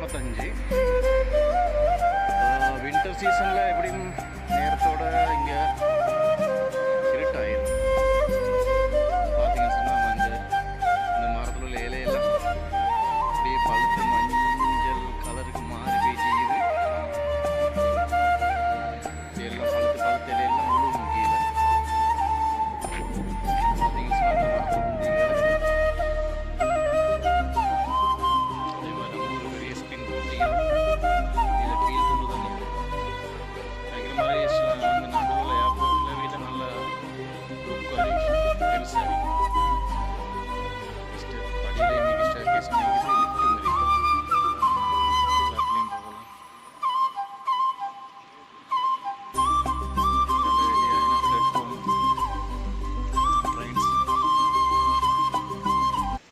நாற்பத்தஞ்சு. வின்டர் சீசனில் எப்படியும் நேரத்தோடு இங்கே mas